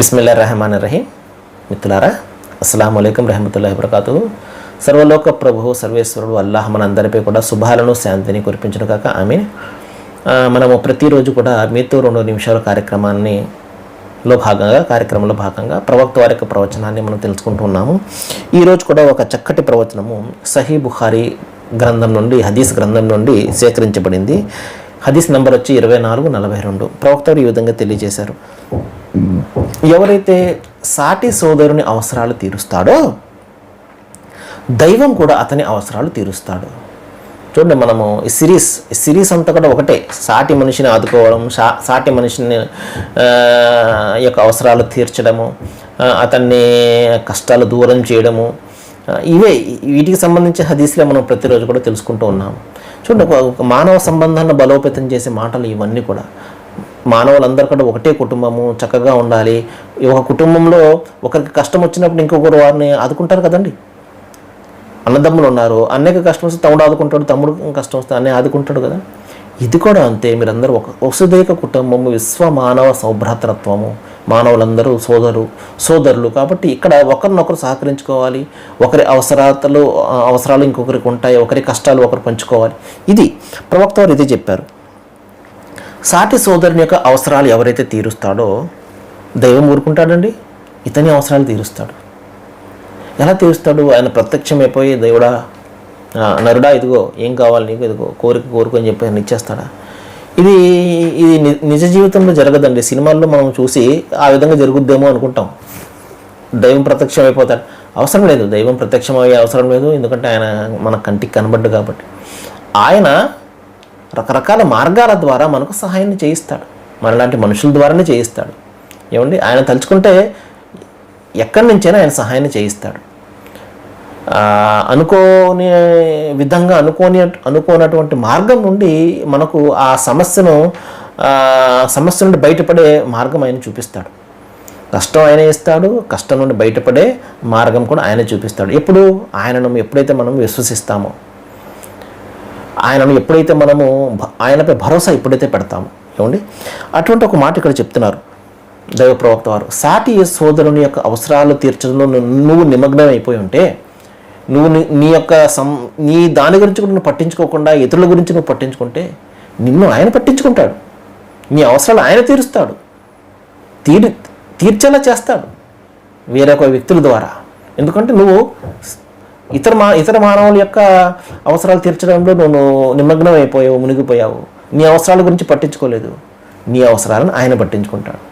బిస్మిల్లా రెహమాన్ రహీం మిత్రులారా అస్సలం అయికం రహమతుల్లా వబర్కాతు సర్వలోక ప్రభు సర్వేశ్వరుడు అల్లాహ్ మనందరిపై కూడా శుభాలను శాంతిని కురిపించను కాక ఆమె మనము ప్రతిరోజు కూడా మీతో రెండు నిమిషాల కార్యక్రమాన్ని లో భాగంగా కార్యక్రమంలో భాగంగా ప్రవక్త వారి యొక్క ప్రవచనాన్ని మనం తెలుసుకుంటూ ఉన్నాము. ఈరోజు కూడా ఒక చక్కటి ప్రవచనము సహీ బుఖారీ గ్రంథం నుండి హదీస్ గ్రంథం నుండి సేకరించబడింది. హదీస్ నంబర్ వచ్చి ఇరవై నాలుగు నలభై రెండు. ప్రవక్త ఈ విధంగా తెలియజేశారు. ఎవరైతే సాటి సోదరుని అవసరాలు తీరుస్తాడో దైవం కూడా అతని అవసరాలు తీరుస్తాడు. చూడండి మనము ఈ సిరీస్ ఈ సిరీస్ అంతా కూడా ఒకటే. సాటి మనిషిని ఆదుకోవడం సా సాటి మనిషిని యొక్క అవసరాలు తీర్చడము అతన్ని కష్టాలు దూరం చేయడము ఇవే. వీటికి సంబంధించిన హదీస్లే మనం ప్రతిరోజు కూడా తెలుసుకుంటూ ఉన్నాము. చూడండి ఒక మానవ సంబంధాన్ని బలోపేతం చేసే మాటలు ఇవన్నీ కూడా. మానవులందరికంటే కూడా ఒకటే కుటుంబము చక్కగా ఉండాలి. ఒక కుటుంబంలో ఒకరికి కష్టం వచ్చినప్పుడు ఇంకొకరు వారిని ఆదుకుంటారు కదండి? అన్నదమ్ములు ఉన్నారు అన్నయ్యకి కష్టం వస్తే తమ్ముడు ఆదుకుంటాడు తమ్ముడు కష్టం వస్తే అన్నయ్య ఆదుకుంటాడు కదా? ఇది కూడా అంతే మీరందరూ ఒక వసుదైక కుటుంబము విశ్వ మానవ సౌభ్రాతృత్వము. మానవులందరూ సోదరు సోదరులు కాబట్టి ఇక్కడ ఒకరినొకరు సహకరించుకోవాలి. ఒకరి అవసరాలు అవసరాలు ఇంకొకరికి ఉంటాయి ఒకరి కష్టాలు ఒకరు పంచుకోవాలి. ఇది ప్రవక్త వారు ఇదే చెప్పారు. సాటి సోదరుని యొక్క అవసరాలు ఎవరైతే తీరుస్తాడో దైవం ఊరుకుంటాడండి. ఇతని అవసరాలు తీరుస్తాడు. ఎలా తీరుస్తాడు? ఆయన ప్రత్యక్షమైపోయి దేవుడా నరుడా ఇదిగో ఏం కావాలి నీకు? ఇదిగో కోరిక కోరుకొని చెప్పి ఆయన ఇచ్చేస్తాడా? ఇది ఇది ని- నిజ జీవితంలో జరగదండి. సినిమాల్లో మనం చూసి ఆ విధంగా జరుగుద్దేమో అనుకుంటాం. దైవం ప్రత్యక్షం అయిపోతాడు అవసరం లేదు. దైవం ప్రత్యక్షం అయ్యే అవసరం లేదు. ఎందుకంటే ఆయన మన కంటికి కనబడ్డు కాబట్టి. ఆయన రకరకాల మార్గాల ద్వారా మనకు సహాయాన్ని చేయిస్తాడు. మనలాంటి మనుషుల ద్వారానే చేయిస్తాడు. ఏమండి? ఆయన తలుచుకుంటే ఎక్కడి నుంచైనా ఆయన సహాయాన్ని చేయిస్తాడు. అనుకోని విధంగా అనుకోని అనుకోనటువంటి మార్గం నుండి మనకు ఆ సమస్యను సమస్య నుండి బయటపడే మార్గం ఆయన చూపిస్తాడు. కష్టం ఆయన ఇస్తాడు. కష్టం నుండి బయటపడే మార్గం కూడా ఆయన చూపిస్తాడు. ఎప్పుడు? ఆయనను ఎప్పుడైతే మనం విశ్వసిస్తామో. ఆయనను ఎప్పుడైతే మనము ఆయనపై భరోసా ఎప్పుడైతే పెడతామో ఏమండి? అటువంటి ఒక మాట ఇక్కడ చెప్తున్నారు దైవ ప్రవక్త వారు. సాటి సోదరుని యొక్క అవసరాలు తీర్చడంలో నువ్వు నిమగ్నం అయిపోయి ఉంటే నువ్వు నీ- నీ యొక్క సం నీ దాని గురించి కూడా నువ్వు పట్టించుకోకుండా ఇతరుల గురించి నువ్వు పట్టించుకుంటే నిన్ను ఆయన పట్టించుకుంటాడు. నీ అవసరాలు ఆయన తీరుస్తాడు. తీరి తీర్చేలా చేస్తాడు. వేరొక వ్యక్తుల ద్వారా. ఎందుకంటే నువ్వు ఇతర మా ఇతర మానవుల యొక్క అవసరాలు తీర్చడంలో నువ్వు నిమగ్నం అయిపోయావు మునిగిపోయావు. నీ అవసరాల గురించి పట్టించుకోలేదు. నీ అవసరాలను ఆయన పట్టించుకుంటాడు.